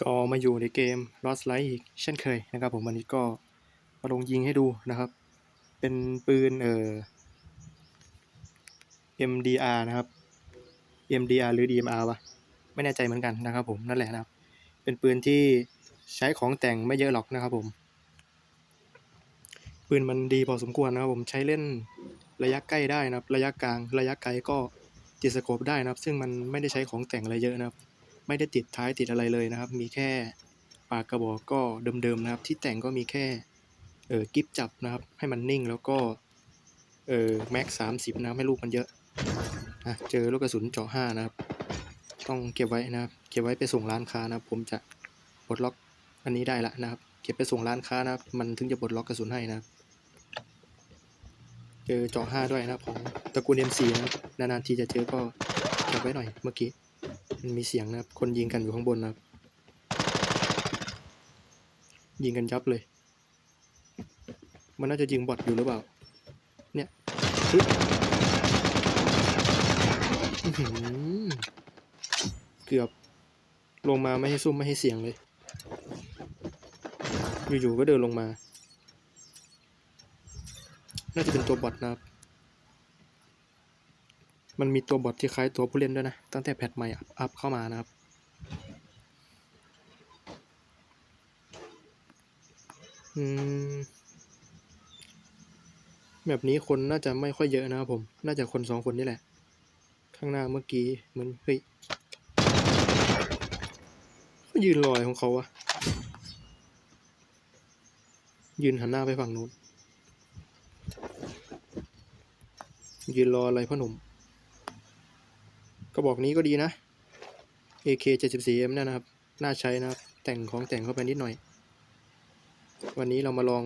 ก็มาอยู่ในเกม Lost Light อีกเช่นเคยนะครับผมวันนี้ก็มาลงยิงให้ดูนะครับ เป็นปืนเอ่อ MDR นะครับ MDR หรือ DMR วะไม่แน่ใจเหมือนกันนะครับผมนั่นแหละนะครับ เป็นปืนที่ใช้ของแต่งไม่เยอะหรอกนะครับผม ปืนมันดีพอสมควรนะครับผมใช้เล่นระยะใกล้ได้นะครับ ระยะกลางระยะไกลก็ติดสโคปได้นะครับ ซึ่งมันไม่ได้ใช้ของแต่งอะไรเยอะนะครับ ไม่ได้ติดท้ายติดอะไรเลยนะครับ มีแค่ปากกระบอกก็เดิมๆนะครับ ที่แต่งก็มีแค่เออกิฟจับนะครับ ให้มันนิ่งแล้วก็เออแม็กสามสิบนะครับให้ลูกมันเยอะอะเจอลูกกระสุนเจาะห้านะครับ ต้องเก็บไว้นะครับ เก็บไว้ไปส่งร้านค้านะครับ ผมจะปลดล็อกอันนี้ได้ละนะครับ เก็บไปส่งร้านค้านะครับ มันถึงจะปลดล็อกกระสุนให้นะครับเจอเจาะห้าด้วยนะครับของตระกูล M4 นะครับนานๆทีจะเจอก็เก็บไว้หน่อยเมื่อกี้ มันมีเสียงนะครับ คนยิงกันอยู่ข้างบนนะครับ ยิงกันยับเลย มันน่าจะยิงบอทอยู่หรือเปล่า เนี่ยปึ๊บเกือบ ลงมาไม่ให้ซุ่มไม่ให้เสียงเลย อยู่ๆก็เดินลงมา น่าจะเป็นตัวบอทนะครับ มันมีตัวบอทที่คล้ายตัวผู้เล่นด้วยนะ ตั้งแต่แพทใหม่อัพเข้ามานะครับ อืม แบบนี้คนน่าจะไม่ค่อยเยอะนะครับผม น่าจะคนสองคนนี่แหละ ข้างหน้าเมื่อกี้เหมือนเฮ้ยเขายืนลอยของเขาวะยืนหันหน้าไปฝั่งนู้นยืนรออะไรพ่อหนุ่ม กระบอกนี้ก็ดีนะ AK 74M นยนะครับ น่าใช้นะครับ แต่งของแต่งเข้าไปนิดหน่อย วันนี้เรามาลอง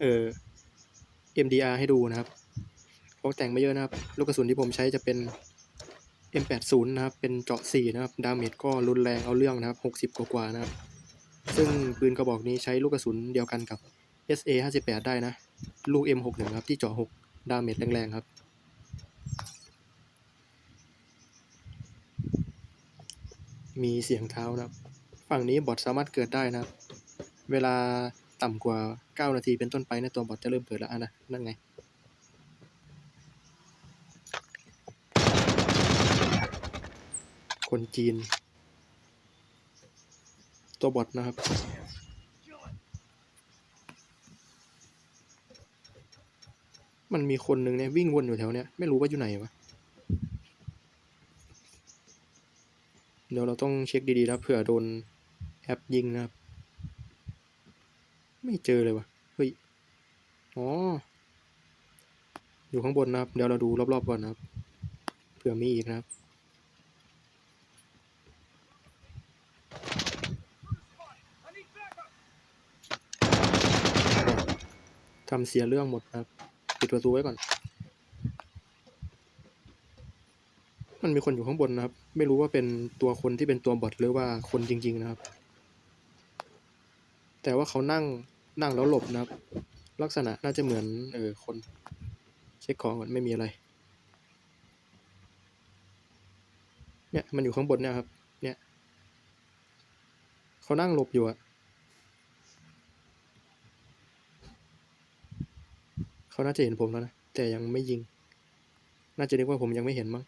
เอ่อ MDR ให้ดูนะครับ ของแต่งไม่เยอะนะครับ ลูกกระสุนที่ผมใช้จะเป็น M80 นะครับ เป็นเจาะ 4 นะครับ ดาเมจก็รุนแรงเอาเรื่องนะครับ 60 กว่าๆนะครับ ซึ่งปืนกระบอกนี้ใช้ลูกกระสุนเดียวกันกับ SA 58ได้นะ ลูก M61 ครับ ที่เจาะ 6 ดาเมจแรงๆครับ มีเสียงเท้านะครับ ฝั่งนี้บอทสามารถเกิดได้นะครับ เวลาต่ำกว่า 9 นาทีเป็นต้นไปเนตัวบอทจะเริ่มเกิดแล้วนะ นั่นไง คนจีน ตัวบอทนะครับมันมีคนหนึ่งเนี่ยวิ่งวนอยู่แถวเนี้ยไม่รู้ว่าอยู่ไหนวะ ดี๋ยวเราต้องเช็คดีๆนะเผื่อโดนแอปยิงนะครับ ไม่เจอเลยวะเฮ้ย อ๋อ อยู่ข้างบนนะครับ เดี๋ยวเราดูรอบๆก่อนนะครับ เผื่อมีอีกนะครับ ทำเสียเรื่องหมดนะครับ ปิดประตูไว้ก่อน มันมีคนอยู่ข้างบนนะครับ ไม่รู้ว่าเป็นตัวคนที่เป็นตัวบอทหรือว่าคนจริง ๆนะครับ แต่ว่าเขานั่งนั่งแล้วหลบนะครับ ลักษณะน่าจะเหมือนเออคน เช็คของก่อนไม่มีอะไร เนี่ยมันอยู่ข้างบนเนี่ยครับ เนี่ยเขานั่งหลบอยู่อะเขาน่าจะเห็นผมแล้วนะแต่ยังไม่ยิง น่าจะนึกว่าผมยังไม่เห็นมั้ง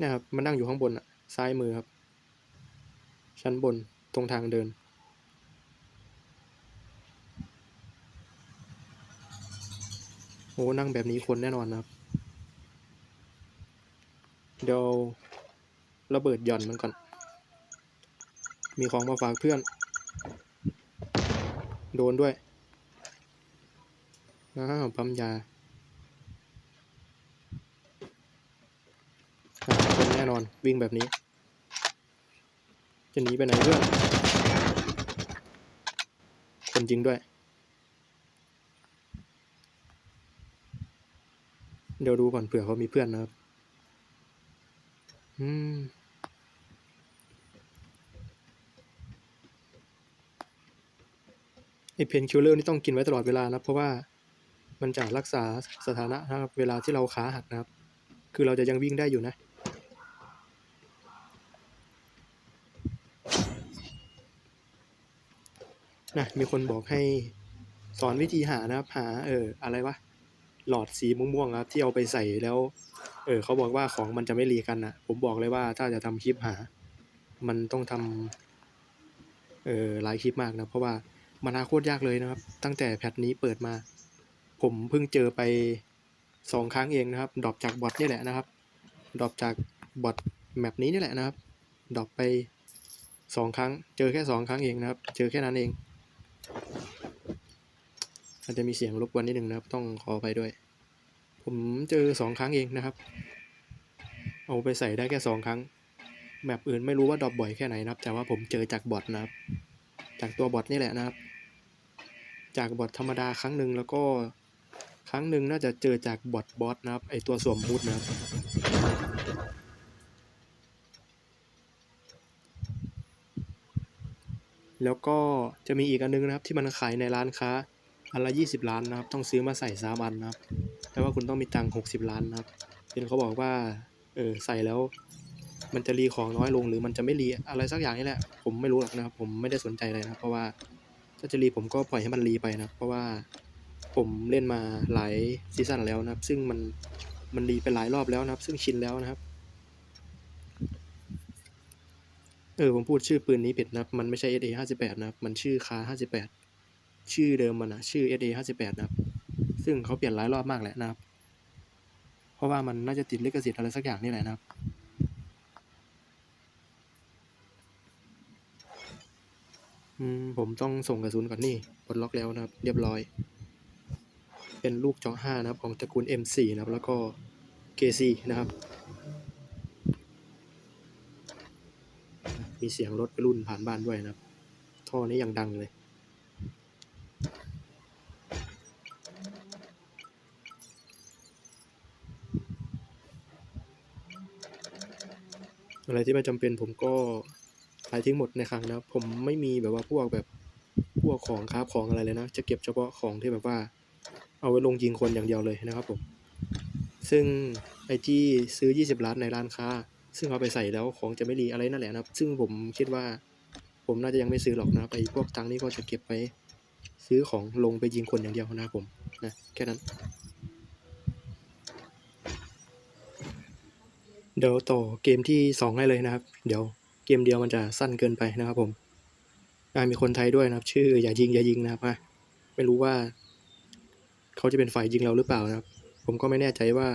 นี่ยครับมันนั่งอยู่ข้างบนอะซ้ายมือครับ ชั้นบนตรงทางเดิน โอ้นั่งแบบนี้คนแน่นอนนะครับ เดี๋ยวระเบิดหย่อนมันก่อน มีของมาฝากเพื่อน โดนด้วยอ้าวปั๊มยาอะค นแน่นอน วิ่งแบบนี้ จะหนีไปไหนเพื่อนคนจริงด้วย เดี๋ยวดูก่อนเผื่อเขามีเพื่อนนะครับ อืมไอเพนคิลเลอร์นี่ต้องกินไว้ตลอดเวลานะ เพราะว่ามันจะรักษาสถานะนะครับ เวลาที่เราขาหักนะครับ คือเราจะยังวิ่งได้อยู่นะ นะมีคนบอกให้สอนวิธีหานะครับ หา เอออะไรวะหลอดสีม่วงๆครับ ที่เอาไปใส่แล้ว เออเขาบอกว่าของมันจะไม่รีกันนะผมบอกเลยว่าถ้าจะทำคลิปหา มันต้องทำเออหลายคลิปมากนะ เพราะว่ามันหาโคตรยากเลยนะครับ ตั้งแต่แพทนี้เปิดมา ผมเพิ่งเจอไปสองครั้งเองนะครับดรอปจากบอทนี่แหละนะครับดรอปจากบอทแมปนี้นี่แหละนะครับดรอปไปสองครั้ง เจอแค่สองครั้งเองนะครับ เจอแค่นั้นเอง อาจจะมีเสียงรบกวนนิดนึงนะครับ ต้องขอไปด้วย ผมเจอสองครั้งเองนะครับ เอาไปใส่ได้แค่สองครั้งแมปอื่นไม่รู้ว่าดรอปบ่อยแค่ไหนนะครับ แต่ว่าผมเจอจากบอทนะครับ จากตัวบอทนี่แหละนะครับ จากบอทธรรมดาครั้งหนึ่งแล้วก็ครั้งหนึ่งน่าจะเจอจากบอทบอสนะครับ ไอตัวสวมฮูดนะครับ แล้วก็จะมีอีกอันนึงนะครับที่มันขายในร้านค้าอันละยี่สิบล้านนะครับ ต้องซื้อมาใส่สามอันนะครับ แต่ว่าคุณต้องมีตังค์หกสิบล้านนะครับเห็นเขาบอกว่าเออใส่แล้ว มันจะรีของน้อยลงหรือมันจะไม่รีอะไรสักอย่างนี่แหละ ผมไม่รู้หรอกนะครับ ผมไม่ได้สนใจเลยนะครับเพราะว่าถ้าจะรีผมก็ปล่อยให้มันรีไปนะเพราะว่าผมเล่นมาหลายซีซั่นแล้วนะครับ ซึ่งมันมันรีไปหลายรอบแล้วนะครับ ซึ่งชินแล้วนะครับ เออผมพูดชื่อปืนนี้ผิดนะมันไม่ใช่ SA 58นะครับ มันชื่อคา58 ชื่อเดิมมันนะชื่อ SA 58นะครับ ซึ่งเขาเปลี่ยนหลายรอบมากแหละนะครับ เพราะว่ามันน่าจะติดลิขสิทธิ์อะไรสักอย่างนี่แหละนะครับผมต้องส่งกระสุนก่อนนี่ปลดล็อกแล้วนะครับ เรียบร้อย เป็นลูกจอ5นะครับ ของตระกูล M4 นะครับ แล้วก็ KC นะครับ มีเสียงรถไปรุ่นผ่านบ้านด้วยนะครับ ท่อนี้ยังดังเลย อะไรที่ไม่จำเป็นผมก็ขายทิ้งหมดในครั้งนะครับ ผมไม่มีแบบว่าพวกแบบพวกของค้าของอะไรเลยนะ จะเก็บเฉพาะของที่แบบว่า เอาไว้ลงยิงคนอย่างเดียวเลยนะครับผม ซึ่งไอที่ซื้อ 20 ล้านในร้านค้า ซึ่งเอาไปใส่แล้วของจะไม่รีอะไรนั่นแหละนะครับ ซึ่งผมคิดว่า ผมน่าจะยังไม่ซื้อหรอกนะไอพวกตังนี้ก็จะเก็บไว้ ซื้อของลงไปยิงคนอย่างเดียวนะผมนะแค่นั้น เดี๋ยวต่อเกมที่สองให้เลยนะครับ เดี๋ยวเกมเดียวมันจะสั้นเกินไปนะครับผมมีคนไทยด้วยนะครับ ชื่ออย่ายิงอย่ายิงนะครับไม่รู้ว่า เขาจะเป็นฝ่ายยิงเราหรือเปล่านะครับ ผมก็ไม่แน่ใจว่า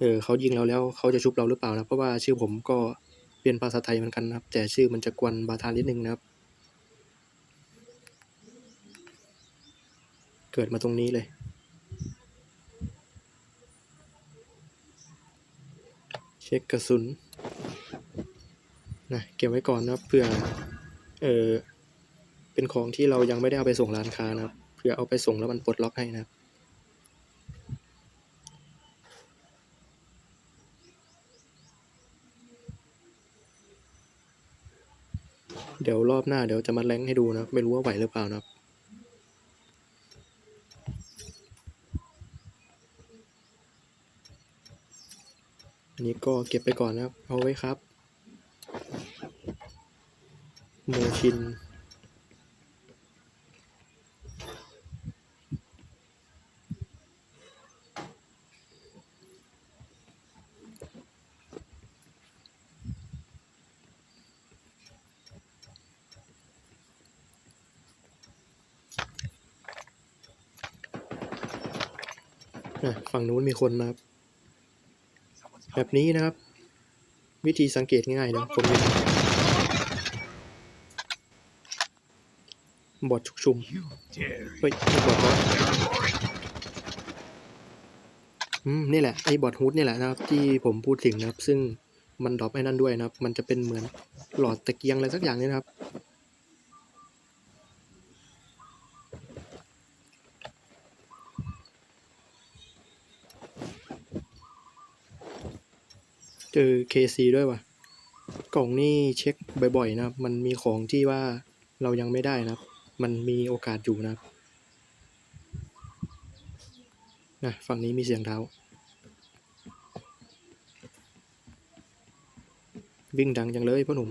เออเขายิงเราแล้วเขาจะชุบเราหรือเปล่านะเพราะว่าชื่อผมก็เป็นภาษาไทยเหมือนกันนะครับ แต่ชื่อมันจะกวนบาทานนิดนึงนะครับ เกิดมาตรงนี้เลยเช็คกระสุนนะเก็บไว้ก่อนนะครับเผื่อเออเป็นของที่เรายังไม่ได้เอาไปส่งร้านค้านะครับเผื่อเอาไปส่งแล้วมันปลดล็อกให้นะครับ เดี๋ยวรอบหน้าเดี๋ยวจะมาแรงให้ดูนะไม่รู้ว่าไหวหรือเปล่านะครับอันนี้ก็เก็บไปก่อนนะครับ เอาไว้ครับ โมชิน ฝั่งนู้นมีคนนะครับ แบบนี้นะครับ วิธีสังเกตง่ายๆนะผมเห็นบอดชุกชุม เฮ้ยไอ้บอดวะอืม นี่แหละ ไอ้บอดฮูดนี่แหละนะครับ ที่ผมพูดถึงนะครับ ซึ่งมันดรอปไอ้นั่นด้วยนะครับ มันจะเป็นเหมือนหลอดตะเกียงอะไรสักอย่างนี่นะครับ เจอ KC ด้วยว่ะ กล่องนี่เช็คบ่อยๆนะครับ มันมีของที่ว่าเรายังไม่ได้นะครับ มันมีโอกาสอยู่นะครับนะฝั่งนี้มีเสียงเท้า วิ่งดังจังเลยพ่อหนุ่ม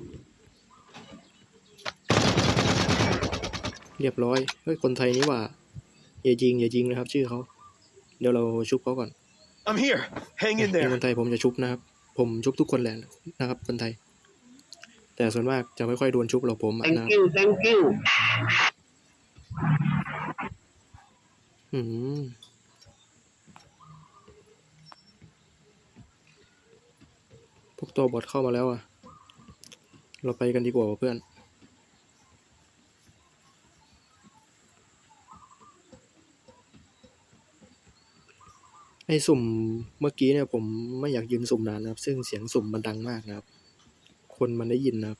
เรียบร้อย เฮ้ย คนไทยนี่หว่า อย่ายิง อย่ายิงนะครับ ชื่อเขา เดี๋ยวเราชุบเขาก่อน I'm here. Hang in เป็น there. คนไทยผมจะชุบนะครับ ผมชุบทุกคนแหละนะครับ คนไทย แต่ส่วนมากจะไม่ค่อยโดนชุบหรอกผมอะ thank นะครับ you thank you อืมพวกตัวบอทเข้ามาแล้วอะ เราไปกันดีกว่าว่ะเพื่อน ไอ้สุ่มเมื่อกี้เนี่ยผมไม่อยากยืนสุ่มนานนะครับ ซึ่งเสียงสุ่มมันดังมากนะครับ คนมันได้ยินนะครับ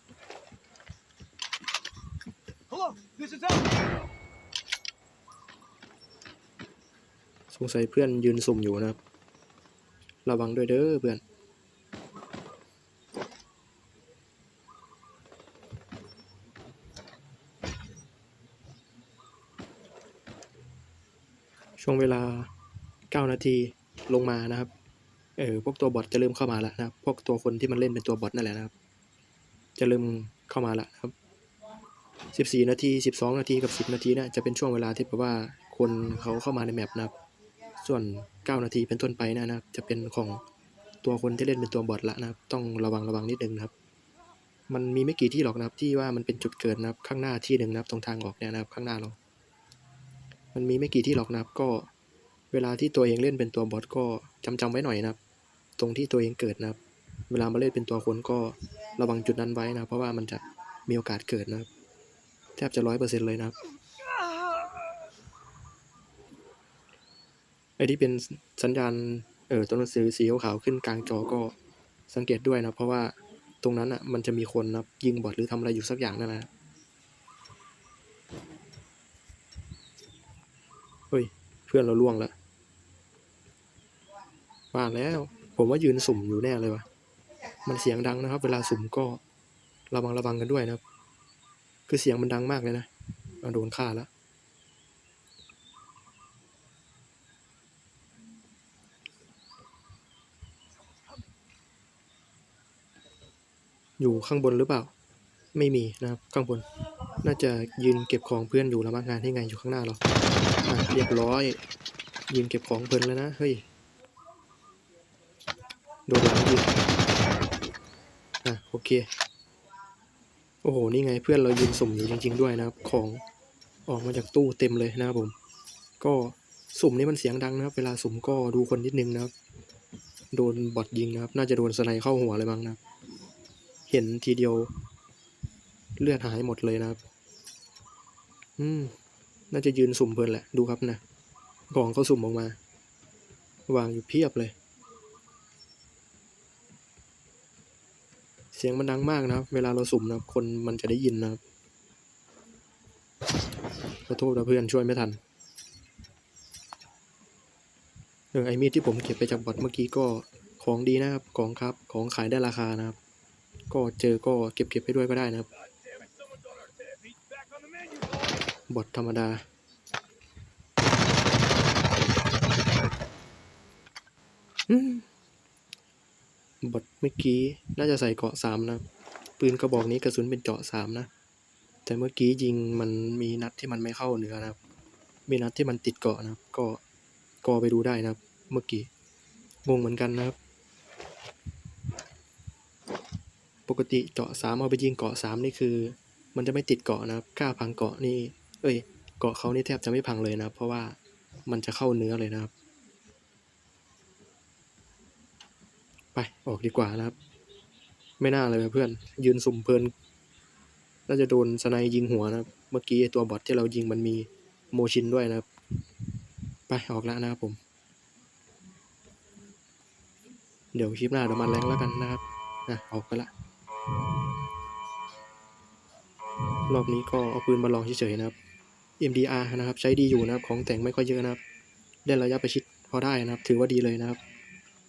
Hello, this is Al. สงสัยเพื่อนยืนสุ่มอยู่นะครับ ระวังด้วยเด้อเพื่อน ช่วงเวลา 9 นาที ลงมานะครับ เออพวกตัวบอทจะเริ่มเข้ามาแล้วนะครับ พวกตัวคนที่มันเล่นเป็นตัวบอทนั่นแหละนะครับ จะเริ่มเข้ามาแล้วครับ 14 นาที 12 นาทีกับ 10 นาทีนะจะเป็นช่วงเวลาที่แบบว่าคนเขาเข้ามาในแมปนะครับ ส่วน 9 นาทีเป็นต้นไปนยนะครับ จะเป็นของตัวคนที่เล่นเป็นตัวบอทละนะครับ ต้องระวังระวังนิดนึงนะครับ มันมีไม่กี่ที่หรอกนะครับ ที่ว่ามันเป็นจุดเกิดนะครับ ข้างหน้าที่หนึ่งนะครับ ตรงทางออกเนี่ยนะครับ ข้างหน้าเรา มันมีไม่กี่ที่หรอกนะครับ ก็ เวลาที่ตัวเองเล่นเป็นตัวบอทก็จำจำไว้หน่อยนะครับ ตรงที่ตัวเองเกิดนะครับ เวลามาเล่นเป็นตัวคนก็ระวังจุดนั้นไว้นะ เพราะว่ามันจะมีโอกาสเกิดนะครับ แทบจะร้อยเปอร์เซ็นต์เลยนะครับไอ้ที่เป็นสัญญาณเออตัวหนังสือสีขาวขึ้นกลางจอก็สังเกตด้วยนะ เพราะว่าตรงนั้นอะมันจะมีคนนะยิงบอทหรือทำอะไรอยู่สักอย่างนั่นแหละเฮ้ย เพื่อนเราล่วงละ ว่าแล้ว ผมว่ายืนสุ่มอยู่แน่เลยวะมันเสียงดังนะครับ เวลาสุ่มก็ระวังระวังกันด้วยนะครับ คือเสียงมันดังมากเลยนะเอาโดนฆ่าแล้วอยู่ข้างบนหรือเปล่า ไม่มีนะครับ ข้างบน น่าจะยืนเก็บของเพื่อนอยู่แล้วมั้งงานที่ไงอยู่ข้างหน้าเราอะเรียบร้อย ยืนเก็บของเพลินแล้วนะ เฮ้ย โดนหลังยิงอะโอเค โอ้โห นี่ไงเพื่อนเรายืนสุ่มอยู่จริง ๆ ด้วยนะครับ ของออกมาจากตู้เต็มเลยนะครับผม ก็สุ่มนี่มันเสียงดังนะครับ เวลาสุ่มก็ดูคนนิดนึงนะครับ โดนบอทยิงนะครับ น่าจะโดนสไนเข้าหัวเลยมั้งนะครับ เห็นทีเดียว เลือดหายหมดเลยนะครับ อืม น่าจะยืนสุ่มเพลินแหละ ดูครับนะของเขาสุ่มออกมา วางอยู่เพียบเลย สียงมันดังมากนะครับ เวลาเราสุ่มนะครับ คนมันจะได้ยินนะครับขอโทษนะเพื่อนช่วยไม่ทันเออไอมีดที่ผมเก็บไปจากบอทเมื่อกี้ก็ของดีนะครับ ของครับของขายได้ราคานะครับ ก็เจอก็เก็บเก็บไปด้วยก็ได้นะครับ บอทธรรมดา อืม บทเมื่อกี้น่าจะใส่เกาะสามนะ ปืนกระบอกนี้กระสุนเป็นเจาะสามนะ แต่เมื่อกี้ยิงมันมีนัดที่มันไม่เข้าเนื้อนะครับ มีนัดที่มันติดเกาะนะครับ ก็กอไปดูได้นะครับ เมื่อกี้งงเหมือนกันนะครับ ปกติเจาะสามเอาไปยิงเกาะสามนี่คือ มันจะไม่ติดเกาะนะครับกล้าพังเกาะนี่ เอ้ย เกาะเขานี่แทบจะไม่พังเลยนะครับ เพราะว่ามันจะเข้าเนื้อเลยนะครับ ไป ออกดีกว่านะครับ ไม่น่าเลยเพื่อน ยืนสุ่มเพลิน น่าจะโดนสไนยิงหัวนะครับ เมื่อกี้ตัวบอทที่เรายิงมันมีโมชินด้วยนะครับ ไป ออกแล้วนะครับผม เดี๋ยวคลิปหน้าเดี๋ยวมาแรงแล้วกันนะครับอะออกไปละ รอบนี้ก็เอาปืนมาลองเฉยๆนะครับ MDR นะครับ ใช้ดีอยู่นะครับ ของแต่งไม่ค่อยเยอะนะครับ ได้ระยะประชิดพอได้นะครับ ถือว่าดีเลยนะครับ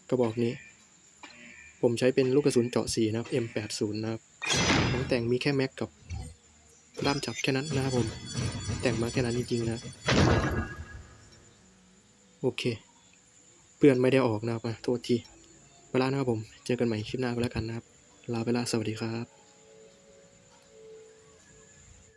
กระบอกนี้ ผมใช้เป็นลูกกระสุนเจาะสีนะครับ M80 นะครับของแต่งมีแค่แม็กกับด้ามจับแค่นั้นนะครับผม แต่งมาแค่นั้นจริงๆนะ โอเค เพื่อนไม่ได้ออกนะครับอะโทษที ไปแล้วนะครับผม เจอกันใหม่คลิปหน้าก็แล้วกันนะครับ ลาไปละสวัสดีครับ